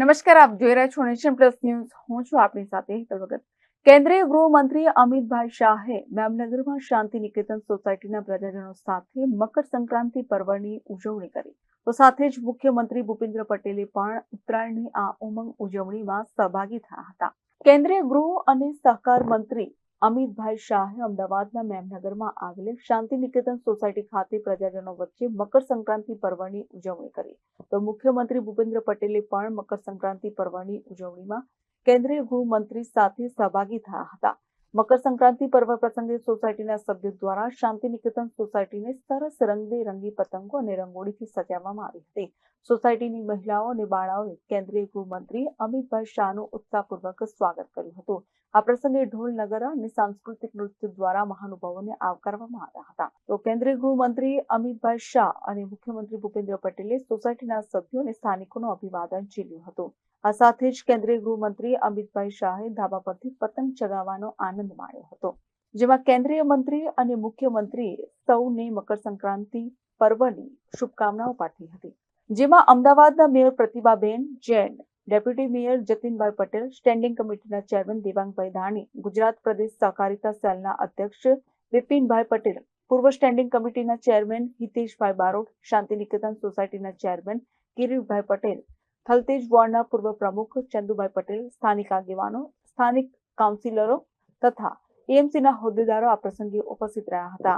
નમસ્કાર, આપ જોઈ રહ્યા છો નેશન પ્લસ ન્યૂઝ. હું છું આપની સાથે હેતલ ભગત. કેન્દ્રીય ગૃહમંત્રી અમિતભાઈ શાહે મેમનગરમાં શાંતિ નિકેતન સોસાયટીના પ્રજાજનો સાથે મકર સંક્રાંતિ પર્વની ઉજવણી કરી. તો સાથે જ મુખ્યમંત્રી ભૂપેન્દ્ર પટેલે પણ ઉત્તરાયણની આ ઉમંગ ઉજવણીમાં સહભાગી થયા હતા. કેન્દ્રીય ગૃહ અને સહકાર મંત્રી અમિતભાઈ શાહે અમદાવાદના મેમનગરમાં આવેલી શાંતિ નિકેતન સોસાયટી ખાતે પ્રજાજનો વચ્ચે મકર સંક્રાંતિ પર્વની ઉજવણી કરી. તો મુખ્યમંત્રી ભૂપેન્દ્ર પટેલે પણ મકર સંક્રાંતિ પર્વની ઉજવણીમાં કેન્દ્રીય ગૃહમંત્રી સાથે સહભાગી થયા હતા. મકર સંક્રાંતિ પર્વ પ્રસંગે સોસાયટીના સભ્યો દ્વારા શાંતિ નિકેતન સોસાયટીને સરસ રંગબેરંગી પતંગો અને રંગોળીથી સજાવવામાં આવી હતી. સોસાયટીની મહિલાઓ અને બાળાઓએ કેન્દ્રીય ગૃહમંત્રી અમિતભાઈ શાહનું ઉત્સાહપૂર્વક સ્વાગત કર્યું હતું. આ પ્રસંગે ઢોલ, નગરા અને સાંસ્કૃતિક નૃત્ય દ્વારા મહાનુભાવોને આવકારવામાં આવ્યા હતા. તો કેન્દ્રીય ગૃહમંત્રી અમિતભાઈ શાહ અને મુખ્યમંત્રી ભૂપેન્દ્ર પટેલે સોસાયટીના સભ્યો અને સ્થાનિકોનું અભિવાદન ઝીલ્યું હતું. આ સાથે જ કેન્દ્રીય ગૃહમંત્રી અમિતભાઈ શાહે ધાબા પરથી પતંગ ચગાવવાનો આનંદ માણ્યો હતો. જેમાં કેન્દ્રીય મંત્રી અને મુખ્યમંત્રીએ સૌને મકર સંક્રાંતિ પર્વની શુભકામનાઓ પાઠવી હતી. જેમાં અમદાવાદના mayor Pratibhaben, Jain, deputy mayor Jatinbhai Patel, standing કમિટીના ચેરમેન દેવાંગભાઈ ધાણી, ગુજરાત પ્રદેશ સહકારિતા સેલના અધ્યક્ષ બિપિનભાઈ પટેલ, પૂર્વ સ્ટેન્ડિંગ કમિટીના ચેરમેન હિતેશભાઈ બારોટ, શાંતિનિકેતન સોસાયટીના ચેરમેન કિરીટભાઈ પટેલ, થલતેજ વોર્ડના પૂર્વ પ્રમુખ ચંદુભાઈ પટેલ, સ્થાનિક આગેવાનો, સ્થાનિક કાઉન્સિલરો તથા એએમસીના હોદ્દેદારો આ પ્રસંગે ઉપસ્થિત રહ્યા હતા.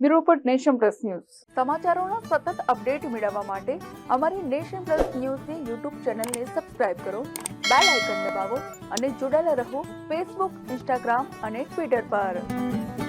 Bureau nation plus news. સમાચારોના સતત અપડેટ મેળવવા માટે અમારી નેશન પ્લસ ન્યૂઝની યુટ્યુબ ચેનલને સબસ્ક્રાઇબ કરો, બેલ આઇકન દબાવો અને જોડાયેલા રહો ફેસબુક ઇન્સ્ટાગ્રામ અને ટ્વિટર પર.